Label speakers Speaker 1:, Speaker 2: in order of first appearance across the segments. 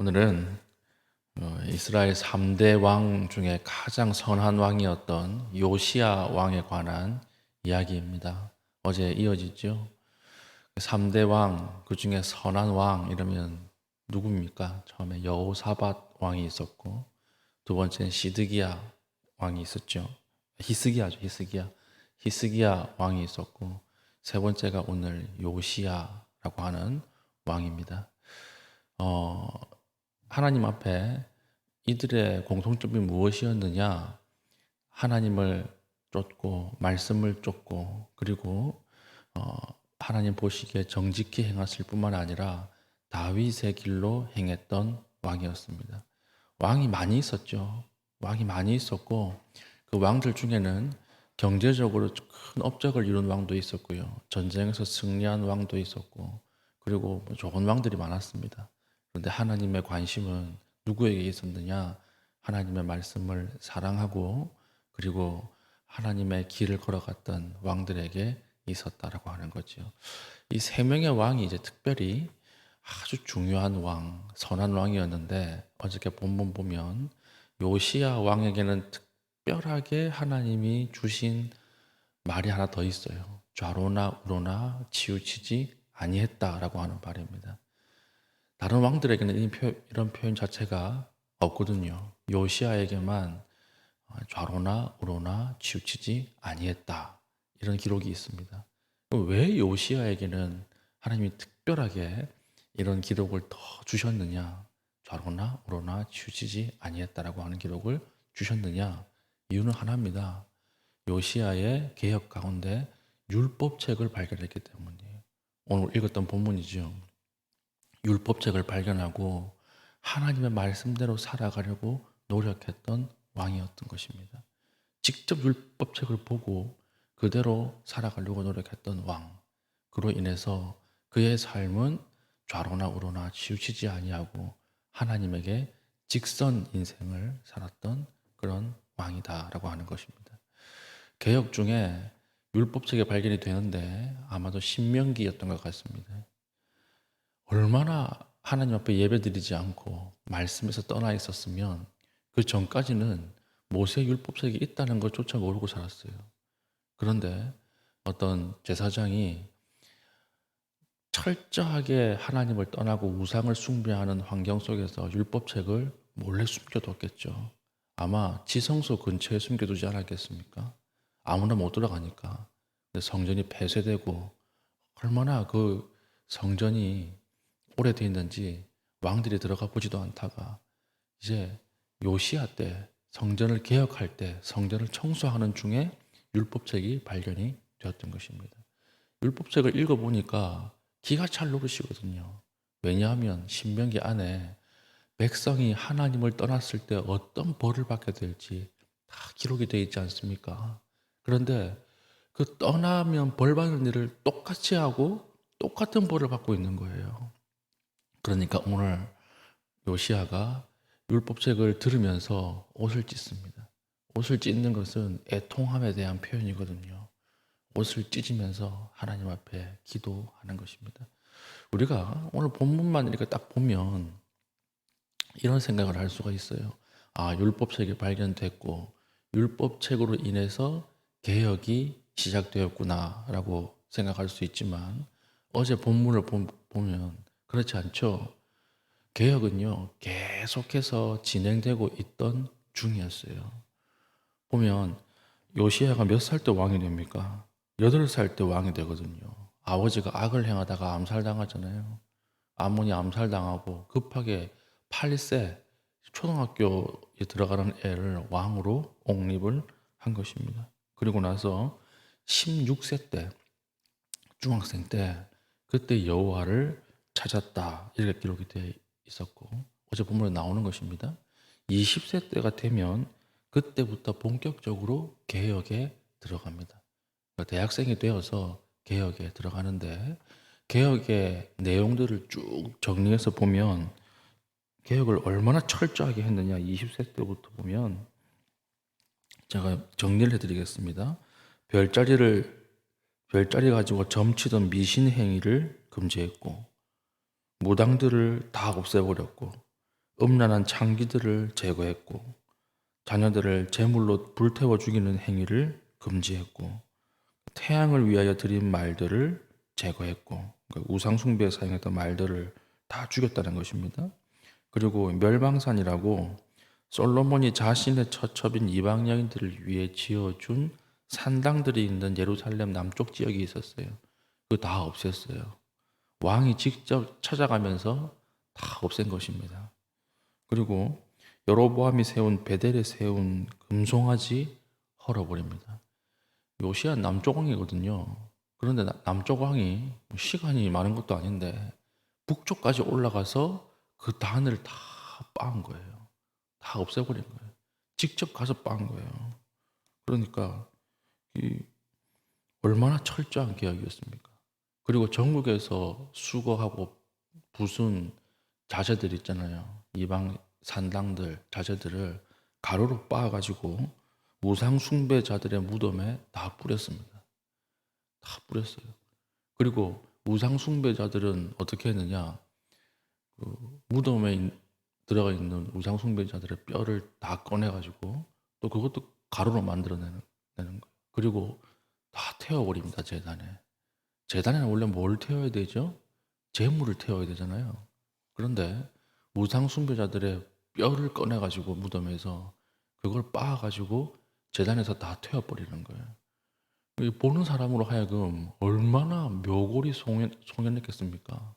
Speaker 1: 오늘은 어, 이스라엘 3대 왕 중에 가장 선한 왕이었던 요시야 왕에 관한 이야기입니다. 어제 이어지죠. 3대 왕, 그 중에 선한 왕 이러면 누굽니까? 처음에 여호사밧 왕이 있었고, 두 번째는 시드기야 왕이 있었죠. 히스기야죠, 히스기야. 히스기야 왕이 있었고, 세 번째가 오늘 요시야라고 하는 왕입니다. 어, 하나님 앞에 이들의 공통점이 무엇이었느냐? 하나님을 쫓고 말씀을 쫓고 그리고 어, 하나님 보시기에 정직히 행했을 뿐만 아니라 다윗의 길로 행했던 왕이었습니다. 왕이 많이 있었죠. 왕이 많이 있었고 그 왕들 중에는 경제적으로 큰 업적을 이룬 왕도 있었고요. 전쟁에서 승리한 왕도 있었고 그리고 뭐 좋은 왕들이 많았습니다. 그런데 하나님의 관심은 누구에게 있었느냐? 하나님의 말씀을 사랑하고 그리고 하나님의 길을 걸어갔던 왕들에게 있었다라고 하는 거죠. 이 세 명의 왕이 이제 특별히 아주 중요한 왕, 선한 왕이었는데 어저께 본문 보면 요시야 왕에게는 특별하게 하나님이 주신 말이 하나 더 있어요. 좌로나 우로나 치우치지 아니했다라고 하는 말입니다. 다른 왕들에게는 이런 표현 자체가 없거든요. 요시아에게만 어, 좌로나 우로나 치우치지 아니했다 이런 기록이 있습니다. 왜 요시아에게는 하나님이 특별하게 이런 기록을 더 주셨느냐? 좌로나 우로나 치우치지 아니했다라고 하는 기록을 주셨느냐? 이유는 하나입니다. 요시아의 개혁 가운데 율법책을 발견했기 때문이에요. 오늘 읽었던 본문이죠. 율법책을 발견하고 하나님의 말씀대로 살아가려고 노력했던 왕이었던 것입니다. 직접 율법책을 보고 그대로 살아가려고 노력했던 왕. 그로 인해서 그의 삶은 좌로나 우로나 치우치지 아니하고 하나님에게 직선 인생을 살았던 그런 왕이다라고 하는 것입니다. 개혁 중에 율법책에 발견이 되는데 아마도 신명기였던 것 같습니다. 얼마나 하나님 앞에 예배드리지 않고 말씀에서 떠나 있었으면 그 전까지는 모세 율법책이 있다는 것조차 모르고 살았어요. 그런데 어떤 제사장이 철저하게 하나님을 떠나고 우상을 숭배하는 환경 속에서 율법책을 몰래 숨겨뒀겠죠. 아마 지성소 근처에 숨겨두지 않았겠습니까? 아무나 못 들어가니까. 근데 성전이 폐쇄되고 얼마나 그 성전이 오래돼 있는지 왕들이 들어가 보지도 않다가 이제 요시야 때 성전을 개혁할 때 성전을 청소하는 중에 율법책이 발견이 되었던 것입니다. 율법책을 읽어보니까 기가 찰 노릇이거든요. 왜냐하면 신명기 안에 백성이 하나님을 떠났을 때 어떤 벌을 받게 될지 다 기록이 되어 있지 않습니까? 그런데 그 떠나면 벌 받는 일을 똑같이 하고 똑같은 벌을 받고 있는 거예요. 그러니까 오늘 요시아가 율법책을 들으면서 옷을 찢습니다. 옷을 찢는 것은 애통함에 대한 표현이거든요. 옷을 찢으면서 하나님 앞에 기도하는 것입니다. 우리가 오늘 본문만 이렇게 딱 보면 이런 생각을 할 수가 있어요. 아, 율법책이 발견됐고 율법책으로 인해서 개혁이 시작되었구나라고 생각할 수 있지만 어제 본문을 보- 보면 그렇지 않죠. 개혁은요, 계속해서 진행되고 있던 중이었어요. 보면 요시야가 몇 살 때 왕이 됩니까? 여덟 살 때 왕이 되거든요. 아버지가 악을 행하다가 암살당하잖아요. 아몬이 암살당하고 급하게 8세 초등학교에 들어가는 애를 왕으로 옹립을 한 것입니다. 그리고 나서 16세 때 중학생 때 그때 여호와를 찾았다 이렇게 기록이 되어 있었고 어제 본문에 나오는 것입니다. 20세 때가 되면 그때부터 본격적으로 개혁에 들어갑니다. 그러니까 대학생이 되어서 개혁에 들어가는데 개혁의 내용들을 쭉 정리해서 보면 개혁을 얼마나 철저하게 했느냐 20세 때부터 보면 제가 정리를 해드리겠습니다. 별자리를 별자리 가지고 점치던 미신 행위를 금지했고 무당들을 다 없애버렸고 음란한 창기들을 제거했고 자녀들을 제물로 불태워 죽이는 행위를 금지했고 태양을 위하여 드린 말들을 제거했고 그러니까 우상 숭배에 사용했던 말들을 다 죽였다는 것입니다. 그리고 멸망산이라고 솔로몬이 자신의 처첩인 이방 여인들을 위해 지어준 산당들이 있는 예루살렘 남쪽 지역이 있었어요. 그거 다 없앴어요. 왕이 직접 찾아가면서 다 없앤 것입니다. 그리고 여로보암이 세운 베델에 세운 금송아지 헐어버립니다. 요시야 남쪽 왕이거든요. 그런데 나- 남쪽 왕이 뭐 시간이 많은 것도 아닌데 북쪽까지 올라가서 그 단을 다 빻은 거예요. 다 없애버린 거예요. 직접 가서 빻은 거예요. 그러니까 이 얼마나 철저한 계약이었습니까? 그리고 전국에서 수거하고 부순 자재들 있잖아요. 이방 산당들 자재들을 가로로 빻아가지고 우상 숭배자들의 무덤에 다 뿌렸습니다. 다 뿌렸어요. 그리고 우상 숭배자들은 어떻게 했느냐? 그 무덤에 있- 들어가 있는 우상 숭배자들의 뼈를 다 꺼내가지고 또 그것도 가루로 만들어내는 내는 거예요. 그리고 다 태워버립니다 재단에. 재단에는 원래 뭘 태워야 되죠? 재물을 태워야 되잖아요. 그런데 우상 숭배자들의 뼈를 꺼내 가지고 무덤에서 그걸 빻아 가지고 재단에서 다 태워 버리는 거예요. 이 보는 사람으로 하여금 얼마나 묘골이 송연, 송연했겠습니까?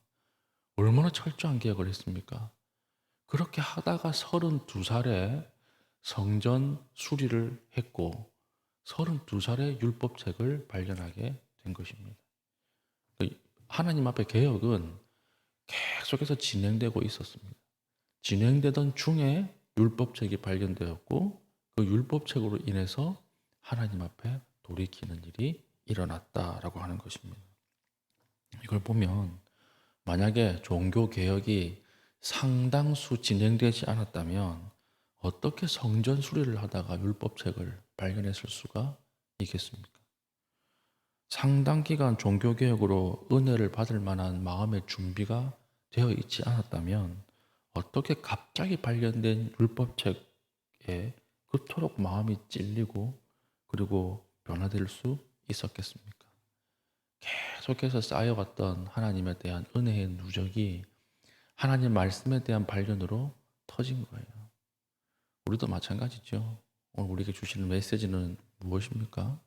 Speaker 1: 얼마나 철저한 계약을 했습니까? 그렇게 하다가 32살에 성전 수리를 했고 32살에 율법책을 발견하게 된 것입니다. 그 하나님 앞에 개혁은 계속해서 진행되고 있었습니다. 진행되던 중에 율법책이 발견되었고 그 율법책으로 인해서 하나님 앞에 돌이키는 일이 일어났다라고 하는 것입니다. 이걸 보면 만약에 종교 개혁이 상당수 진행되지 않았다면 어떻게 성전 수리를 하다가 율법책을 발견했을 수가 있겠습니까? 상당 기간 종교 개혁으로 은혜를 받을 만한 마음의 준비가 되어 있지 않았다면 어떻게 갑자기 발견된 율법책에 그토록 마음이 찔리고 그리고 변화될 수 있었겠습니까? 계속해서 쌓여왔던 하나님에 대한 은혜의 누적이 하나님 말씀에 대한 발견으로 터진 거예요. 우리도 마찬가지죠. 오늘 우리에게 주시는 메시지는 무엇입니까?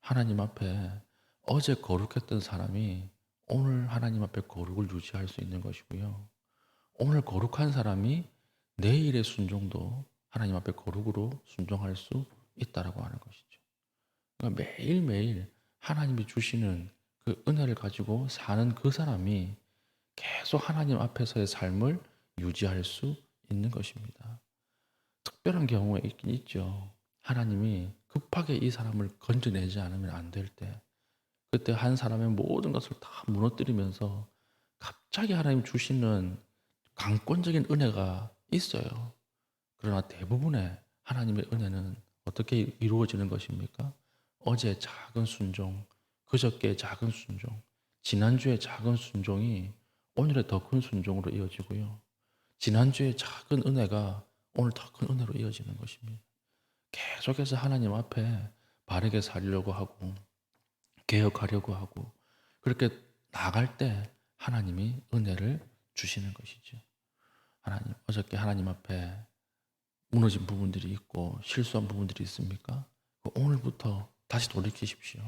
Speaker 1: 하나님 앞에 어제 거룩했던 사람이 오늘 하나님 앞에 거룩을 유지할 수 있는 것이고요. 오늘 거룩한 사람이 내일의 순종도 하나님 앞에 거룩으로 순종할 수 있다라고 하는 것이죠. 그러니까 매일매일 하나님이 주시는 그 은혜를 가지고 사는 그 사람이 계속 하나님 앞에서의 삶을 유지할 수 있는 것입니다. 특별한 경우가 있긴 있죠. 하나님이 급하게 이 사람을 건져내지 않으면 안 될 때, 그때 한 사람의 모든 것을 다 무너뜨리면서 갑자기 하나님 주시는 강권적인 은혜가 있어요. 그러나 대부분의 하나님의 은혜는 어떻게 이루어지는 것입니까? 어제 작은 순종, 그저께 작은 순종, 지난주에 작은 순종이 오늘의 더 큰 순종으로 이어지고요. 지난주에 작은 은혜가 오늘 더 큰 은혜로 이어지는 것입니다. 계속해서 하나님 앞에 바르게 살려고 하고 개혁하려고 하고 그렇게 나갈 때 하나님이 은혜를 주시는 것이죠. 하나님 어저께 하나님 앞에 무너진 부분들이 있고 실수한 부분들이 있습니까? 그 오늘부터 다시 돌이키십시오.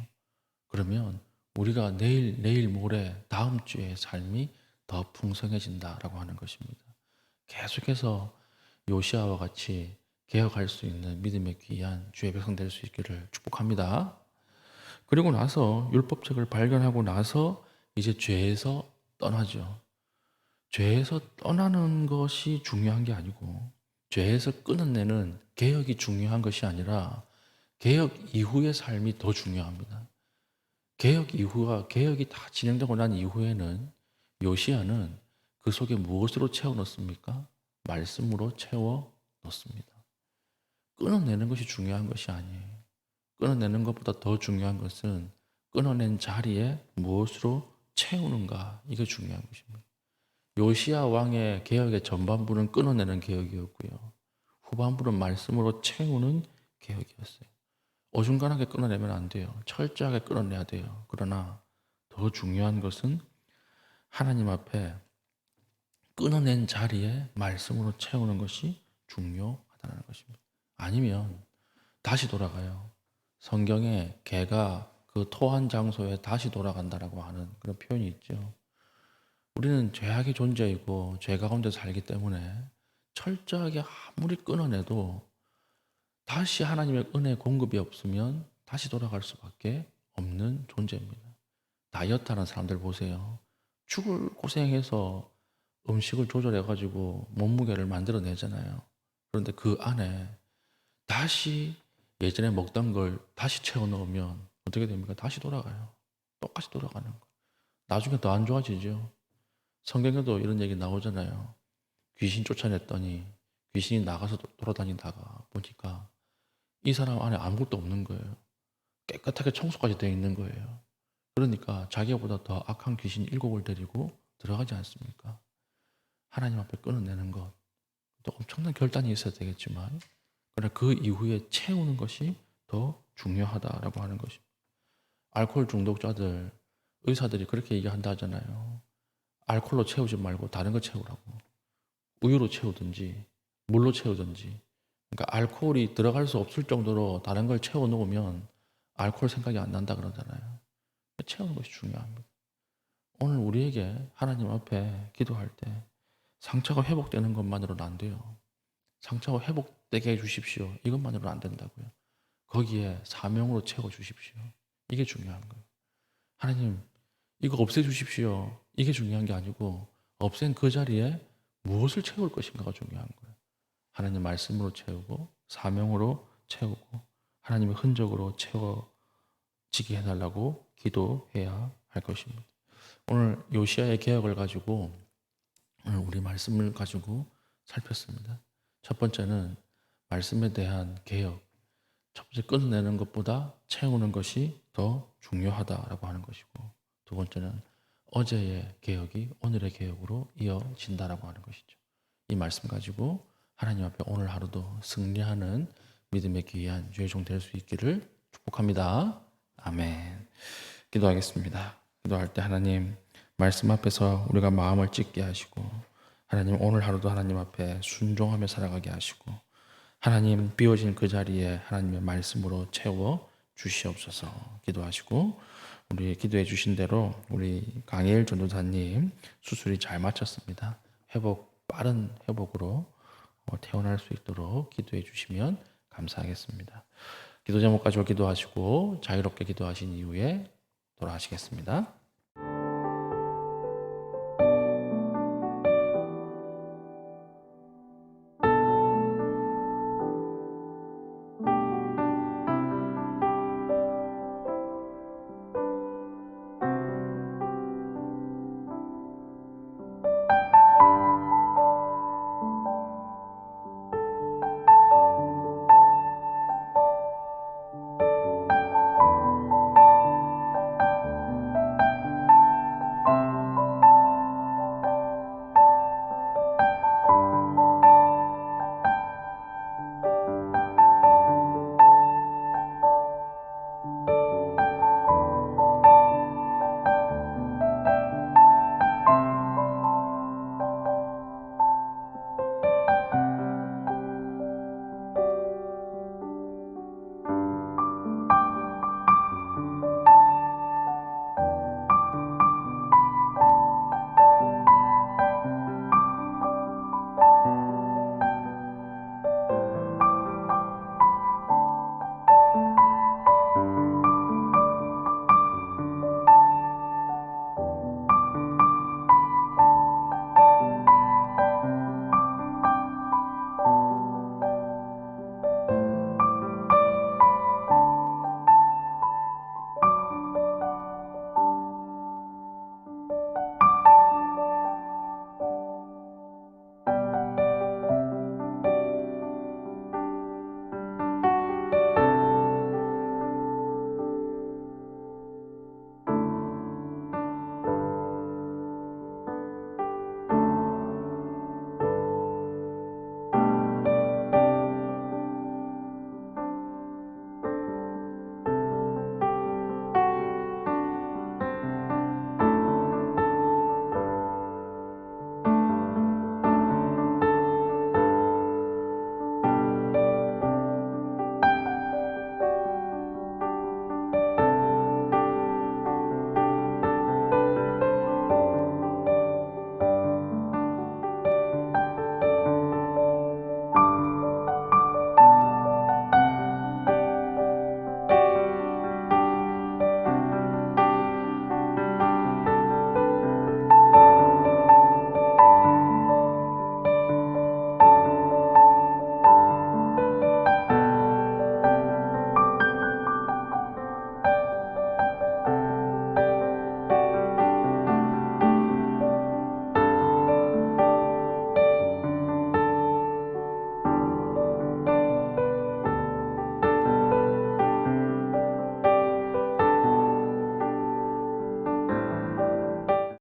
Speaker 1: 그러면 우리가 내일, 내일 모레, 다음 주의 삶이 더 풍성해진다라고 하는 것입니다. 계속해서 요시아와 같이 개혁할 수 있는 믿음의 귀한 주의 백성 될 수 있기를 축복합니다. 그리고 나서 율법책을 발견하고 나서 이제 죄에서 떠나죠. 죄에서 떠나는 것이 중요한 게 아니고 죄에서 끊어내는 개혁이 중요한 것이 아니라 개혁 이후의 삶이 더 중요합니다. 개혁 이후가 개혁이 다 진행되고 난 이후에는 요시아는 그 속에 무엇으로 채워 넣습니까? 말씀으로 채워 넣습니다. 끊어내는 것이 중요한 것이 아니에요. 끊어내는 것보다 더 중요한 것은 끊어낸 자리에 무엇으로 채우는가 이게 중요한 것입니다. 요시야 왕의 개혁의 전반부는 끊어내는 개혁이었고요. 후반부는 말씀으로 채우는 개혁이었어요. 어중간하게 끊어내면 안 돼요. 철저하게 끊어내야 돼요. 그러나 더 중요한 것은 하나님 앞에 끊어낸 자리에 말씀으로 채우는 것이 중요하다는 것입니다. 아니면 다시 돌아가요. 성경에 개가 그 토한 장소에 다시 돌아간다라고 하는 그런 표현이 있죠. 우리는 죄악의 존재이고 죄 가운데 살기 때문에 철저하게 아무리 끊어내도 다시 하나님의 은혜 공급이 없으면 다시 돌아갈 수밖에 없는 존재입니다. 다이어트 하는 사람들 보세요. 죽을 고생해서 음식을 조절해가지고 몸무게를 만들어내잖아요. 그런데 그 안에 다시 예전에 먹던 걸 다시 채워 넣으면 어떻게 됩니까? 다시 돌아가요. 똑같이 돌아가는 거. 나중에 더 안 좋아지죠. 성경에도 이런 얘기 나오잖아요. 귀신 쫓아냈더니 귀신이 나가서 도- 돌아다니다가 보니까 이 사람 안에 아무것도 없는 거예요. 깨끗하게 청소까지 되어 있는 거예요. 그러니까 자기보다 더 악한 귀신 일곱을 데리고 들어가지 않습니까? 하나님 앞에 끊어내는 것. 또 엄청난 결단이 있어야 되겠지만, 그러나 그 이후에 채우는 것이 더 중요하다라고 하는 것입니다. 알코올 중독자들, 의사들이 그렇게 얘기한다 하잖아요. 알코올로 채우지 말고 다른 거 채우라고. 우유로 채우든지, 물로 채우든지. 그러니까 알코올이 들어갈 수 없을 정도로 다른 걸 채워 놓으면 알코올 생각이 안 난다 그러잖아요. 채우는 것이 중요합니다. 오늘 우리에게 하나님 앞에 기도할 때 상처가 회복되는 것만으로는 안 돼요. 상처가 회복 되게 해 주십시오. 이것만으로는 안 된다고요. 거기에 사명으로 채워 주십시오. 이게 중요한 거예요. 하나님, 이거 없애 주십시오. 이게 중요한 게 아니고 없앤 그 자리에 무엇을 채울 것인가가 중요한 거예요. 하나님 말씀으로 채우고 사명으로 채우고 하나님의 흔적으로 채워지게 해달라고 기도해야 할 것입니다. 오늘 요시아의 개혁을 가지고 오늘 우리 말씀을 가지고 살폈습니다. 첫 번째는 말씀에 대한 개혁. 첫 번째 끊어내는 것보다 채우는 것이 더 중요하다라고 하는 것이고 두 번째는 어제의 개혁이 오늘의 개혁으로 이어진다라고 하는 것이죠. 이 말씀 가지고 하나님 앞에 오늘 하루도 승리하는 믿음의 귀한 주의 종 될 수 있기를 축복합니다. 아멘. 기도하겠습니다. 기도할 때 하나님 말씀 앞에서 우리가 마음을 찢게 하시고 하나님 오늘 하루도 하나님 앞에 순종하며 살아가게 하시고 하나님 비워진 그 자리에 하나님의 말씀으로 채워 주시옵소서 기도하시고 우리 기도해 주신 대로 우리 강혜일 전도사님 수술이 잘 마쳤습니다. 회복 빠른 회복으로 어, 태어날 수 있도록 기도해 주시면 감사하겠습니다. 기도 제목 가지고 기도하시고 자유롭게 기도하신 이후에 돌아가시겠습니다.